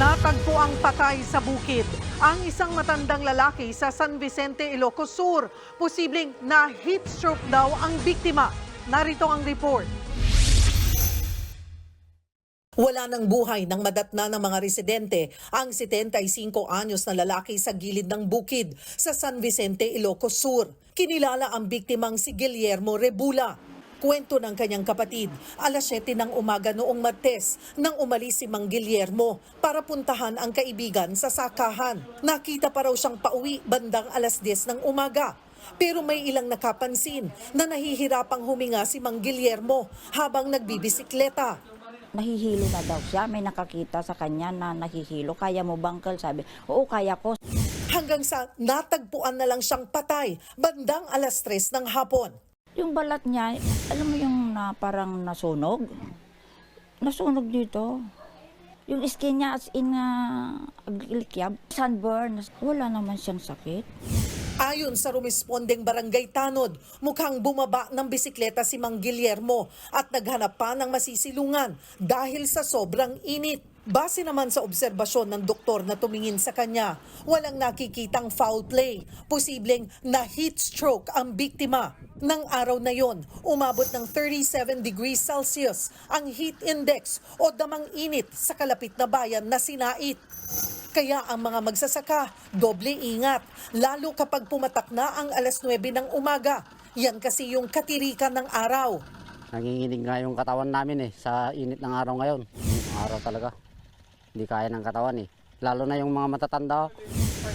Natagpo ang patay sa bukid. Ang isang matandang lalaki sa San Vicente, Ilocos Sur. Posibleng na heat stroke daw ang biktima. Narito ang report. Wala ng buhay ng madatna ng mga residente ang 75 anyos na lalaki sa gilid ng bukid sa San Vicente, Ilocos Sur. Kinilala ang biktimang si Guillermo Rebula. Kwento ng kanyang kapatid, alas 7 ng umaga noong Martes nang umalis si Mang Guillermo para puntahan ang kaibigan sa sakahan. Nakita pa raw siyang pauwi bandang alas 10 ng umaga. Pero may ilang nakapansin na nahihirapang huminga si Mang Guillermo habang nagbibisikleta. Nahihilo na daw siya. May nakakita sa kanya na nahihilo. Kaya mo ba, uncle? Sabi, oo, kaya ko. hanggang sa natagpuan na lang siyang patay bandang alas 3 ng hapon. Yung balat niya, alam mo yung na, parang nasunog? Nasunog dito. Yung skin niya as in uh, aglikyab, sunburn. Wala naman siyang sakit. Ayon sa rumispondeng barangay Tanod, mukhang bumaba ng bisikleta si Mang Guillermo at naghanap pa ng masisilungan dahil sa sobrang init. Base naman sa obserbasyon ng doktor na tumingin sa kanya, walang nakikitang foul play. Posibleng na heat stroke ang biktima. Nang araw na yon, umabot ng 37 degrees Celsius ang heat index o damang init sa kalapit na bayan na Sinait. Kaya ang mga magsasaka, doble ingat, lalo kapag pumatak na ang alas 9 ng umaga. Yan kasi yung katirikan ng araw. Nanginginig nga yung katawan namin eh, sa init ng araw ngayon. Araw talaga. Hindi kaya ng katawan eh. Lalo na yung mga matatanda.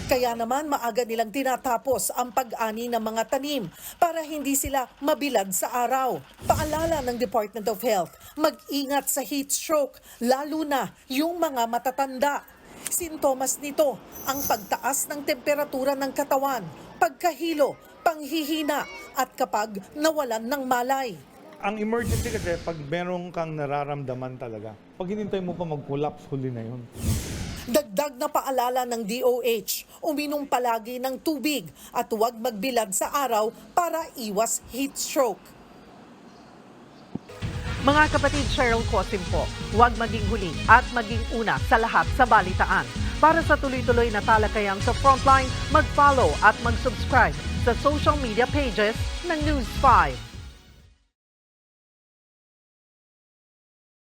Kaya naman maaga nilang tinatapos ang pag-ani ng mga tanim para hindi sila mabilad sa araw. Paalala ng Department of Health, mag-ingat sa heat stroke, lalo na yung mga matatanda. Sintomas nito ang pagtaas ng temperatura ng katawan, pagkahilo, panghihina at kapag nawalan ng malay. Ang emergency kasi pag meron kang nararamdaman talaga, pag hinintay mo pa mag-collapse, huli na yun. Dagdag na paalala ng DOH, uminom palagi ng tubig at huwag magbilad sa araw para iwas heat stroke. Mga kapatid Cheryl Cosim po, huwag maging huli at maging una sa lahat sa balitaan. Para sa tuloy-tuloy na talakayan sa Frontline, mag-follow at mag-subscribe sa social media pages ng News 5.